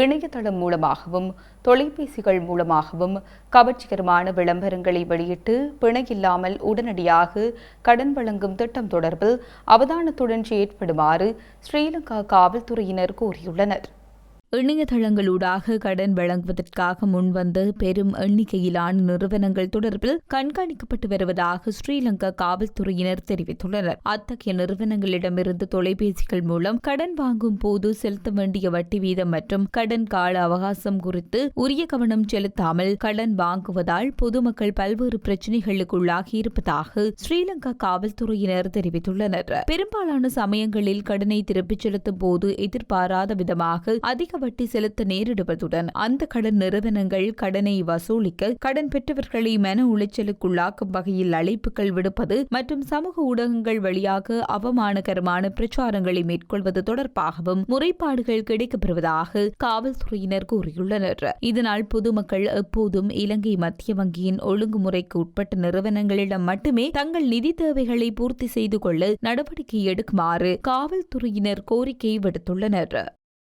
இணையதளம் மூலமாகவும் தொலைபேசிகள் மூலமாகவும் கவர்ச்சிகரமான விளம்பரங்களை வெளியிட்டு பிணையில்லாமல் உடனடியாக கடன் வழங்கும் திட்டம் தொடர்பில் அவதானத்துடன் செயற்படுமாறு ஸ்ரீலங்கா காவல்துறையினர் கூறியுள்ளனர். இணையதளங்களூடாக கடன் வழங்குவதற்காக முன்வந்த பெரும் எண்ணிக்கையிலான நிறுவனங்கள் தொடர்பில் கண்காணிக்கப்பட்டு வருவதாக ஸ்ரீலங்கா காவல்துறையினர் தெரிவித்துள்ளனர். அத்தகைய நிறுவனங்களிடமிருந்து தொலைபேசிகள் மூலம் கடன் வாங்கும் போது செலுத்த வேண்டிய வட்டி வீதம் மற்றும் கடன் கால அவகாசம் குறித்து உரிய கவனம் செலுத்தாமல் கடன் வாங்குவதால் பொதுமக்கள் பல்வேறு பிரச்சினைகளுக்குள்ளாகி இருப்பதாக ஸ்ரீலங்கா காவல்துறையினர் தெரிவித்துள்ளனர். பெரும்பாலான சமயங்களில் கடனை திருப்பிச் செலுத்தும் போது எதிர்பாராத விதமாக அதிக வட்டி செலுத்த நேரிடுவதுடன் அந்த கடன் நிறுவனங்கள் கடனை வசூலிக்க கடன் பெற்றவர்களை மன உளைச்சலுக்குள்ளாக்கும் வகையில் அழைப்புகள் விடுப்பது மற்றும் சமூக ஊடகங்கள் வழியாக அவமானகரமான பிரச்சாரங்களை மேற்கொள்வது தொடர்பாகவும் முறைப்பாடுகள் கிடைக்கப்பெறுவதாக காவல்துறையினர் கூறியுள்ளனர். இதனால் பொதுமக்கள் எப்போதும் இலங்கை மத்திய வங்கியின் ஒழுங்குமுறைக்கு உட்பட்ட நிறுவனங்களிடம் மட்டுமே தங்கள் நிதி தேவைகளை பூர்த்தி செய்து கொள்ள நடவடிக்கை எடுக்குமாறு காவல்துறையினர் கோரிக்கை விடுத்துள்ளனர்.